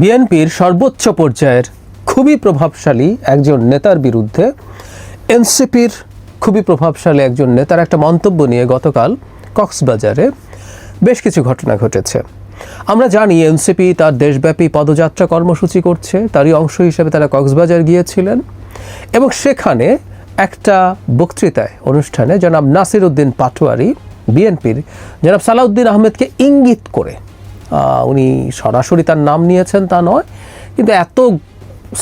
বিএনপির সর্বোচ্চ পর্যায়ের খুবই প্রভাবশালী একজন নেতার বিরুদ্ধে এনসিপির খুবই প্রভাবশালী একজন নেতার একটা মন্তব্য নিয়ে গতকাল কক্সবাজারে বেশ কিছু ঘটনা ঘটেছে। আমরা জানি এনসিপি তার দেশব্যাপী পদযাত্রা কর্মসূচি করছে, তারই অংশ হিসেবে তারা কক্সবাজার গিয়েছিলেন এবং সেখানে একটা বক্তৃতায়, অনুষ্ঠানে জনাব নাসির উদ্দিন পাটোয়ারি বিএনপির জনাব সালাউদ্দিন আহমেদকে ইঙ্গিত করে উনি সরাসরি তার নাম নিয়েছেন তা নয়, কিন্তু এত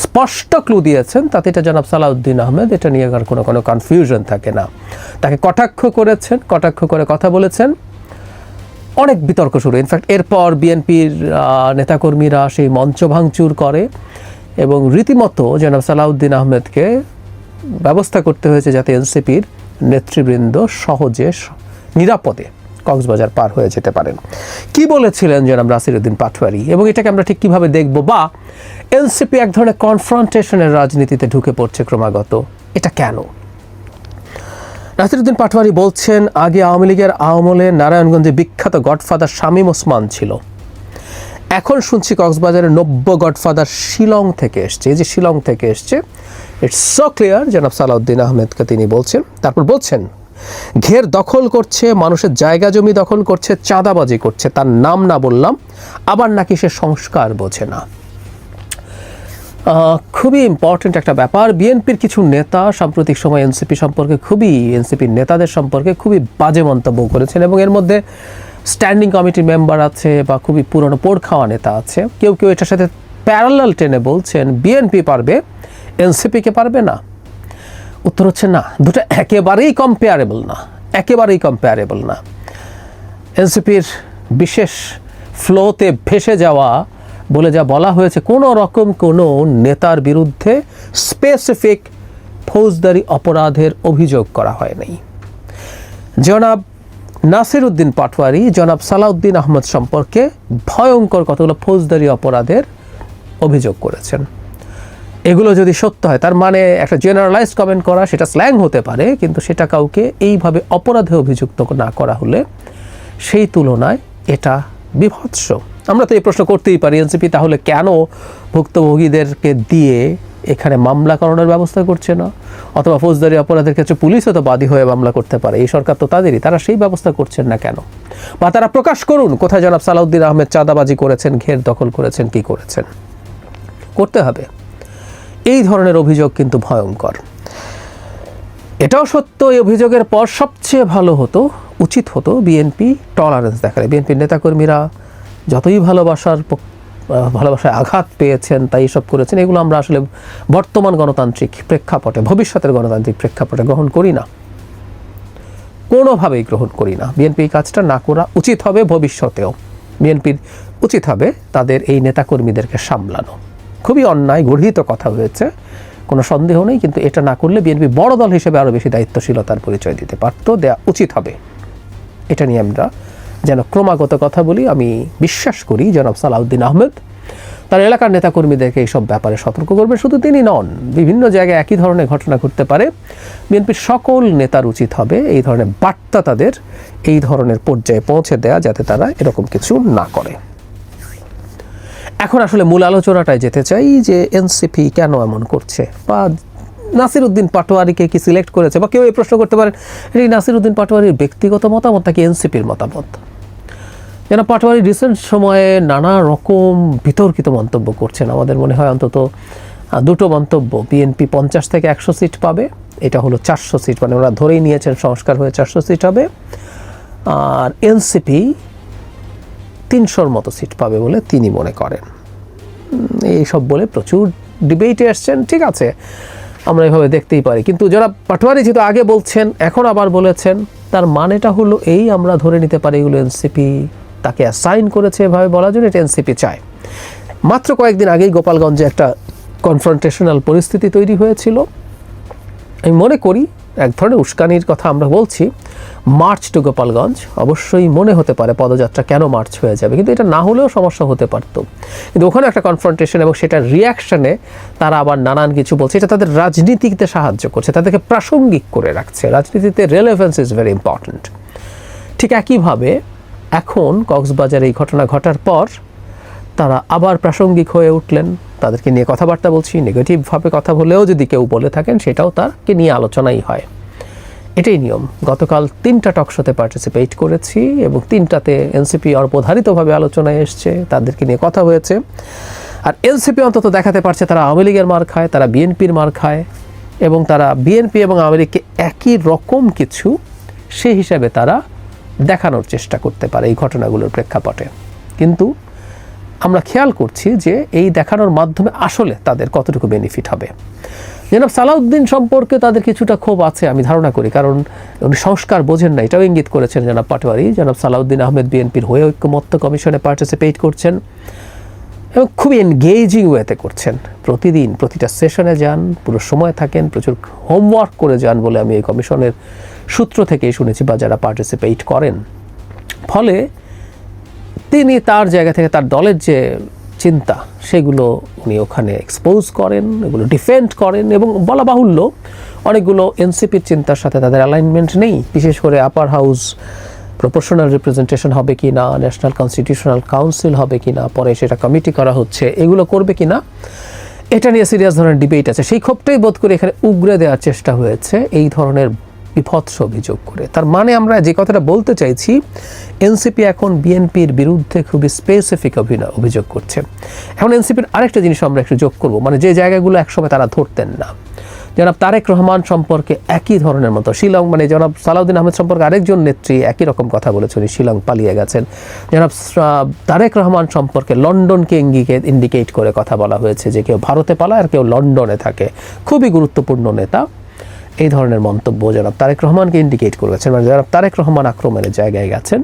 স্পষ্ট ক্লু দিয়েছেন তাতে এটা জনাব সালাউদ্দিন আহমেদ, এটা নিয়ে আর কোনো কোনো কনফিউশন থাকে না। তাকে কটাক্ষ করেছেন, কটাক্ষ করে কথা বলেছেন। অনেক বিতর্ক শুরু। ইনফ্যাক্ট এরপর বিএনপির নেতাকর্মীরা সেই মঞ্চ ভাঙচুর করে এবং রীতিমতো জনাব সালাউদ্দিন আহমেদকে ব্যবস্থা করতে হয়েছে যাতে এনসিপির নেতৃবৃন্দ সহজে নিরাপদে কক্সবাজার পার হয়ে যেতে পারেন। কি বলেছিলেন জনাব নাসিরুদ্দিন পাটোয়ারি? এবং এটাকে আমরা ঠিক কীভাবে দেখব? বা, এনসিপি এক ধরনের কনফ্রন্টেশনের রাজনীতিতে ঢুকে পড়ছে ক্রমাগত। এটা কেন? নাসিরুদ্দিন পাটোয়ারি বলছেন, আগে আওয়ামী লীগের আমলে নারায়ণগঞ্জে বিখ্যাত গডফাদার শামীম ওসমান ছিল। এখন শুনছি কক্সবাজারের নব্য গডফাদার শিলং থেকে এসছে। এই যে শিলং থেকে এসছে ইটস সো ক্লিয়ার জনাব সালাউদ্দিন আহমেদকে তিনি বলছেন। তারপর বলছেন ঘের দখল করছে, মানুষের জায়গা জমি দখল করছে, চাঁদাবাজি করছে। তার নাম না বললাম, আবার নাকি সে সংস্কার বোঝে না। খুবই ইম্পর্ট্যান্ট একটা ব্যাপার। বিএনপির কিছু নেতা সাম্প্রতিক সময় এনসিপি সম্পর্কে খুবই এনসিপির নেতাদের সম্পর্কে খুবই বাজে মন্তব্য করেছেন এবং এর মধ্যে স্ট্যান্ডিং কমিটির মেম্বার আছে বা খুবই পুরনো পোড় খাওয়া নেতা আছে। কেউ কেউ এটার সাথে প্যারালাল টেনে বলছেন, বিএনপি পারবে এনসিপিকে পারবে না। উত্তর হচ্ছে না। দুটো একেবারেই কম্পেয়ারেবল না। একেবারেই কম্পেয়ারেবল না। এনসিপির বিশেষ ফ্লোতে ভেসে যাওয়া বলে যা বলা হয়েছে, কোনো রকম কোনো নেতার বিরুদ্ধে স্পেসিফিক ফৌজদারি অপরাধের অভিযোগ করা হয়নি। জনাব নাসির উদ্দিন পাটওয়ারি জনাব সালাউদ্দিন আহমদ সম্পর্কে ভয়ঙ্কর কতগুলো ফৌজদারি অপরাধের অভিযোগ করেছেন। এগুলো যদি সত্য হয়, তার মানে একটা জেনারেলাইজ কমেন্ট করা, সেটা স্ল্যাং হতে পারে, কিন্তু সেটা কাউকে এইভাবে অপরাধে অভিযুক্ত না করা হলে সেই তুলনায় এটা বিভৎস। আমরা তো এই প্রশ্ন করতেই পারি এনসিপি, তাহলে কেন ভুক্তভোগীদেরকে দিয়ে এখানে মামলা করানোর ব্যবস্থা করছে না? অথবা ফৌজদারি অপরাধের ক্ষেত্রে পুলিশও তো বাদী হয়ে মামলা করতে পারে, এই সরকার তো তাদেরই, তারা সেই ব্যবস্থা করছেন না কেন? বা তারা প্রকাশ করুন, কোথায় জনাব সালাউদ্দিন আহমেদ চাঁদাবাজি করেছেন, ঘের দখল করেছেন, কি করেছেন? করতে হবে। এই ধরনের অভিযোগ কিন্তু ভয়ঙ্কর। এটাও সত্য, এই অভিযোগের পর সবচেয়ে ভালো হতো, উচিত হতো বিএনপি টলারেন্স দেখালে। বিএনপির নেতাকর্মীরা যতই ভালোবাসার ভালোবাসায় আঘাত পেয়েছেন, তাই এসব করেছেন, এগুলো আমরা আসলে বর্তমান গণতান্ত্রিক প্রেক্ষাপটে, ভবিষ্যতের গণতান্ত্রিক প্রেক্ষাপটে গ্রহণ করি না। কোনোভাবেই গ্রহণ করি না। বিএনপি কাজটা না করা উচিত হবে ভবিষ্যতেও। বিএনপির উচিত হবে তাদের এই নেতাকর্মীদেরকে সামলানো। খুবই অন্যায়, গর্হিত কথা হয়েছে। কোনো সন্দেহ নেই, কিন্তু এটা না করলে বিএনপি বড় দল হিসেবে আরও বেশি দায়িত্বশীলতার পরিচয় দিতে পারতো দেওয়া উচিত হবে। এটা নিয়ে আমরা যেন ক্রমাগত কথা বলি, আমি বিশ্বাস করি জনাব সালাউদ্দিন আহমেদ। তার এলাকার নেতাকর্মীদেরকে এইসব ব্যাপারে সতর্ক করবে শুধু তিনি নন, বিভিন্ন জায়গায় একই ধরনের ঘটনা ঘটতে পারে। বিএনপির সকল নেতার উচিত হবে এই ধরনের বার্তা তাদের, এই ধরনের পর্যায়ে পৌঁছে দেয়া, যাতে তারা এরকম কিছু না করে। এখন আসলে মূল আলোচনাটায় যেতে চাই যে এনসিপি কেন এমন করছে? বা নাসির উদ্দিন পাটোয়ারিকে কি সিলেক্ট করেছে? বা কেউ এই প্রশ্ন করতে পারেন এই নাসির উদ্দিন পাটোয়ারির ব্যক্তিগত মতামত নাকি এনসিপির মতামত? যেন পাটোয়ারি রিসেন্ট সময়ে নানা রকম বিতর্কিত মন্তব্য করছেন। আমাদের মনে হয় অন্তত দুটো মন্তব্য। বিএনপি পঞ্চাশ থেকে একশো সিট পাবে, এটা হলো চারশো সিট। মানে ওরা ধরেই নিয়েছেন, সংস্কার হয়ে চারশো সিট হবে। আর এনসিপি তিনশোর মতো সিট পাবে বলে তিনি মনে করেন। এইসব বলে প্রচুর ডিবেটে এসছেন ঠিক আছে, আমরা এভাবে দেখতেই পারি। কিন্তু যারা পাটোয়ারি যেহেতু আগে বলছেন, এখন আবার বলেছেন, তার মানেটা হলো এই, আমরা ধরে নিতে পারি এগুলো এনসিপি তাকে অ্যাসাইন করেছে এভাবে বলার জন্য এটা এনসিপি চায়। মাত্র কয়েকদিন আগেই গোপালগঞ্জে একটা কনফ্রন্টেশনাল পরিস্থিতি তৈরি হয়েছিল। আমি মনে করি এক ধরনের উস্কানির কথা আমরা বলছি। মার্চ টু গোপালগঞ্জ, অবশ্যই মনে হতে পারে পদযাত্রা কেন মার্চ হয়ে যাবে, কিন্তু এটা না হলেও সমস্যা হতে পারতো। কিন্তু ওখানে একটা কনফ্রন্টেশন এবং সেটার রিয়াকশনে তারা আবার নানান কিছু বলছে। এটা তাদের রাজনীতিতে সাহায্য করছে, তাদেরকে প্রাসঙ্গিক করে রাখছে। রাজনীতিতে রেলেভেন্স ইজ ভেরি ইম্পর্ট্যান্ট ঠিক একইভাবে এখন কক্সবাজারে এই ঘটনা ঘটার পর তারা আবার প্রাসঙ্গিক হয়ে উঠলেন। তাদেরকে নিয়ে কথাবার্তা বলছি নেগেটিভভাবে কথা বলেও যদি কেউ বলে থাকেন, সেটাও তারকে নিয়ে আলোচনাই হয়। এটাই নিয়ম। গতকাল তিনটা টকশোতে পার্টিসিপেট করেছি এবং তিনটাতে এনসিপি অল্পধারিতভাবে আলোচনায় এসছে, তাদেরকে নিয়ে কথা হয়েছে। আর এনসিপি অন্তত দেখাতে পারছে তারা আওয়ামী লীগের মার খায়, তারা বিএনপির মার খায় এবং তারা বিএনপি এবং আওয়ামী লীগকে একই রকম কিছু সেই হিসাবে তারা দেখানোর চেষ্টা করতে পারে এই ঘটনাগুলোর প্রেক্ষাপটে। কিন্তু আমরা খেয়াল করছি যে এই দেখানোর মাধ্যমে আসলে তাদের কতটুকু বেনিফিট হবে। জনাব সালাউদ্দিন সম্পর্কে তাদের কিছুটা ক্ষোভ আছে, আমি ধারণা করি, কারণ উনি সংস্কার বোঝেন না, এটাও ইঙ্গিত করেছেন জনাব পাটোয়ারি। জনাব সালাউদ্দিন আহমেদ বিএনপির হয়ে ঐক্যমত্য কমিশনে পার্টিসিপেট করছেন এবং খুবই এনগেজিং ওয়েতে করছেন। প্রতিদিন প্রতিটা সেশনে যান, পুরো সময় থাকেন, প্রচুর হোমওয়ার্ক করে যান বলে আমি এই কমিশনের সূত্র থেকেই শুনেছি বা যারা পার্টিসিপেট করেন। ফলে তিনি তার জায়গা থেকে তার দলের যে চিন্তা, সেগুলো উনি ওখানে এক্সপোজ করেন, এগুলো ডিফেন্ড করেন এবং বলা বাহুল্য অনেকগুলো এনসিপির চিন্তার সাথে তাদের অ্যালাইনমেন্ট নেই। বিশেষ করে আপার হাউস প্রপোর্শনাল রিপ্রেজেন্টেশন হবে কি না ন্যাশনাল কনস্টিটিউশনাল কাউন্সিল হবে কি না পরে সেটা কমিটি করা হচ্ছে, এগুলো করবে কি না এটা নিয়ে সিরিয়াস ধরনের ডিবেট আছে। সেই ক্ষোভটাই বোধ করে এখানে উগরে দেওয়ার চেষ্টা হয়েছে। এই ধরনের বিভৎস অভিযোগ করে। তার মানে আমরা যে কথাটা বলতে চাইছি, এনসিপি এখন বিএনপির বিরুদ্ধে খুবই স্পেসিফিক অভিযোগ করছে। এখন এনসিপির আরেকটা জিনিস আমরা একটু যোগ করব মানে যে জায়গাগুলো একসময় তারা ধরতেন না। জনাব তারেক রহমান সম্পর্কে একই ধরনের মতো। শিলং মানে জনাব সালাউদ্দিন আহমেদ সম্পর্কে আরেকজন নেত্রী একই রকম কথা বলেছেন শিলং পালিয়ে গেছেন। জনাব তারেক রহমান সম্পর্কে লন্ডনকে ইঙ্গিকে ইন্ডিকেট করে কথা বলা হয়েছে যে কেউ ভারতে পালায় আর কেউ লন্ডনে থাকে। খুবই গুরুত্বপূর্ণ নেতা। এই ধরনের মন্তব্য জনাব তারেক রহমানকে ইন্ডিকেট করেছেন। মানে জনাব তারেক রহমান আক্রমণের জায়গায় গেছেন।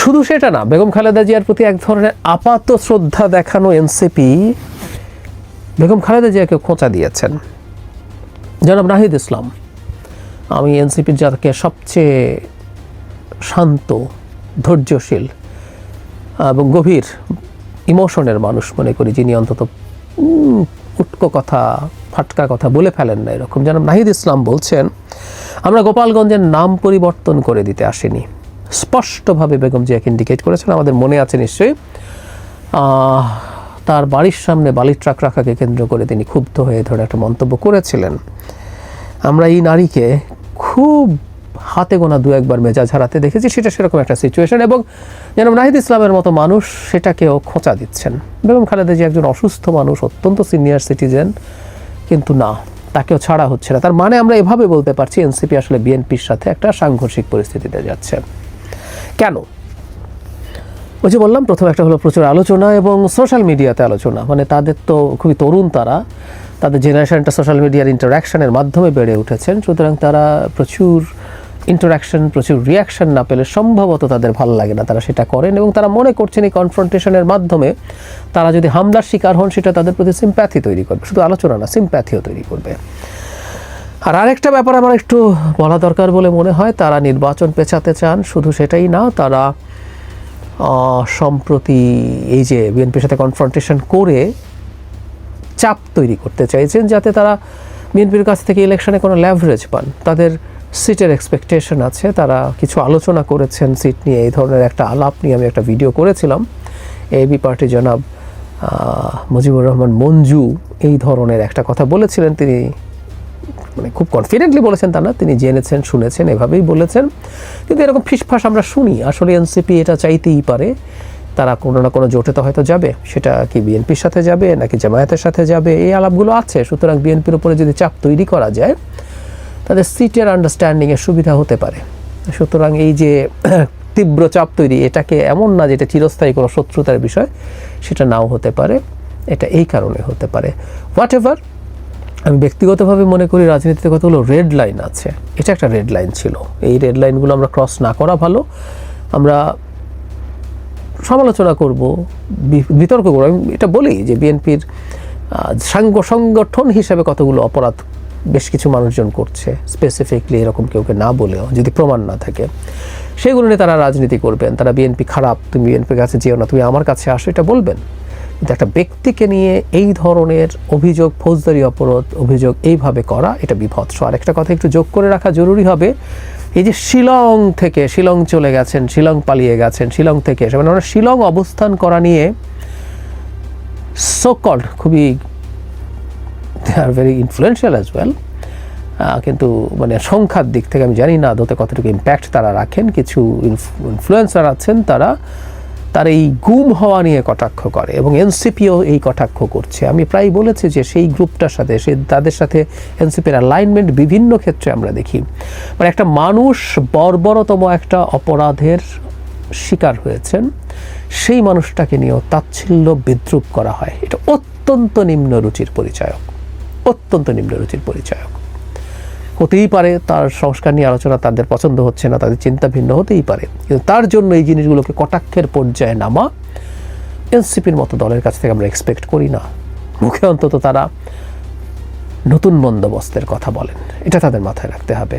শুধু সেটা না, বেগম খালেদা জিয়ার প্রতি এক ধরনের আপাত শ্রদ্ধা দেখানো এনসিপি বেগম খালেদা জিয়াকে খোঁচা দিয়েছেন। জনাব নাহিদ ইসলাম, আমি এনসিপির যাকে সবচেয়ে শান্ত, ধৈর্যশীল এবং গভীর ইমোশনের মানুষ মনে করি, যিনি অন্তত উটকো কথা, ফাটকা কথা বলে ফেলেন না এরকম। যেন নাহিদ ইসলাম বলছেন, আমরা গোপালগঞ্জের নাম পরিবর্তন করে দিতে আসিনি। স্পষ্টভাবে বেগম জিয়াকে ইন্ডিকেট করেছেন। আমাদের মনে আছে নিশ্চয়ই। তার বাড়ির সামনে বালির ট্রাক রাখাকে কেন্দ্র করে তিনি ক্ষুব্ধ হয়ে ধরে একটা মন্তব্য করেছিলেন। আমরা এই নারীকে খুব হাতে গোনা দু একবার মেজাজ হারাতে দেখেছি, সেটা সেরকম একটা সিচুয়েশন এবং যেন নাহিদ ইসলামের মতো মানুষ সেটাকেও খোঁচা দিচ্ছেন। বেগম খালেদা জি একজন অসুস্থ মানুষ, অত্যন্ত সিনিয়র সিটিজেন কিন্তু না, তাকেও ছাড়া হচ্ছে না। তার মানে আমরা এভাবে বলতে পারছি, এনসিপি আসলে বিএনপির সাথে একটা সাংঘর্ষিক পরিস্থিতিতে যাচ্ছে। কেন? ওই যে বললাম, প্রথম একটা হলো প্রচুর আলোচনা এবং সোশ্যাল মিডিয়াতে আলোচনা। মানে তাদের তো খুবই তরুণ তারা। তাদের জেনারেশনটা সোশ্যাল মিডিয়ার ইন্টারাকশনের মাধ্যমে বেড়ে উঠেছেন। সুতরাং তারা প্রচুর ইন্টারাকশন প্রচুর রিয়াকশন না পেলে সম্ভবত তাদের ভালো লাগে না, তারা সেটা করেন এবং তারা মনে করছেন এই কনফ্রন্টেশনের মাধ্যমে তারা যদি হামলার শিকার হন, সেটা তাদের প্রতি সিম্প্যাথি তৈরি করবে। শুধু আলোচনা না সিম্প্যাথিও তৈরি করবে। আর আরেকটা ব্যাপার আমার একটু বলা দরকার বলে মনে হয়, তারা নির্বাচন পেছাতে চান, শুধু সেটাই না, তারা সম্প্রতি এই যে বিএনপির সাথে কনফ্রন্টেশন করে চাপ তৈরি করতে চাইছেন, যাতে তারা বিএনপির কাছ থেকে ইলেকশনে কোনো ল্যাভারেজ পান। তাদের সিটের এক্সপেকটেশন আছে, তারা কিছু আলোচনা করেছেন সিট নিয়ে, এই ধরনের একটা আলাপ নিয়ে আমি একটা ভিডিও করেছিলাম। এবি পার্টি জনাব মুজিবুর রহমান মঞ্জু এই ধরনের একটা কথা বলেছিলেন। তিনি মানে খুব কনফিডেন্টলি বলেছেন তা না, তিনি জেনেছেন, শুনেছেন, এভাবেই বলেছেন। কিন্তু এরকম ফিসফাস আমরা শুনি, আসলে এনসিপি এটা চাইতেই পারে। তারা কোনো না কোনো জোটে তো হয়তো যাবে, সেটা কি বিএনপির সাথে যাবে, নাকি জামায়াতের সাথে যাবে, এই আলাপগুলো আছে। সুতরাং বিএনপির উপরে যদি চাপ তৈরি করা যায় তাদের সিটের আন্ডারস্ট্যান্ডিংয়ের সুবিধা হতে পারে। সুতরাং এই যে তীব্র চাপ তৈরি, এটাকে এমন না যেটা চিরস্থায়ী কোনো শত্রুতার বিষয়, সেটা নাও হতে পারে। এটা এই কারণে হতে পারে। হোয়াট এভার আমি ব্যক্তিগতভাবে মনে করি রাজনীতিতে কতগুলো রেড লাইন আছে। এটা একটা রেড লাইন ছিল। এই রেড লাইনগুলো আমরা ক্রস না করা ভালো। আমরা সমালোচনা করব বিতর্ক করব। আমি এটা বলি যে বিএনপির সাংগ সংগঠন হিসেবে কতগুলো অপরাধ বেশ কিছু মানুষজন করছে স্পেসিফিকলি এরকম কেউকে না বলেও, যদি প্রমাণ না থাকে। সেগুলো নিয়ে তারা রাজনীতি করবেন, তারা বিএনপি খারাপ, তুমি বিএনপির কাছে যেও না, তুমি আমার কাছে আসো, এটা বলবেন। কিন্তু একটা ব্যক্তিকে নিয়ে এই ধরনের অভিযোগ, ফৌজদারি অপরাধ অভিযোগ এইভাবে করা, এটা বিভৎস। আর একটা কথা একটু যোগ করে রাখা জরুরি হবে, এই যে শিলং থেকে, শিলং চলে গেছেন, শিলং পালিয়ে গেছেন, শিলং থেকে এসে মানে শিলং অবস্থান করা নিয়ে সো কল্ড খুবই they are very influential as well কিন্তু মানে সংখ্যার দিক থেকে আমি জানি না আদতে কতটুকু ইম্প্যাক্ট তারা রাখেন, কিছু ইনফ্লুয়েন্সার আছেন তারা, তার এই গুম হওয়া নিয়ে কটাক্ষ করে এবং এনসিপিও এই কটাক্ষ করছে। আমি প্রায় বলেছি যে সেই গ্রুপটার সাথে, সে তাদের সাথে এনসিপির অ্যালাইনমেন্ট বিভিন্ন ক্ষেত্রে আমরা দেখি। মানে একটা মানুষ বর্বরতম একটা অপরাধের শিকার হয়েছেন, সেই মানুষটাকে নিয়েও তাচ্ছিল্য বিদ্রুপ করা হয়। এটা অত্যন্ত নিম্ন রুচির পরিচায়ক। অত্যন্ত নিম্নরুচির রুচির পরিচায়ক। হতেই পারে তার সংস্কার নিয়ে আলোচনা তাদের পছন্দ হচ্ছে না, তাদের চিন্তা ভিন্ন হতেই পারে। কিন্তু তার জন্য এই জিনিসগুলোকে কটাক্ষের পর্যায়ে নামা এনসিপির মতো দলের কাছ থেকে আমরা এক্সপেক্ট করি না। মুখে অন্তত তারা নতুন বন্দোবস্তের কথা বলেন। এটা তাদের মাথায় রাখতে হবে।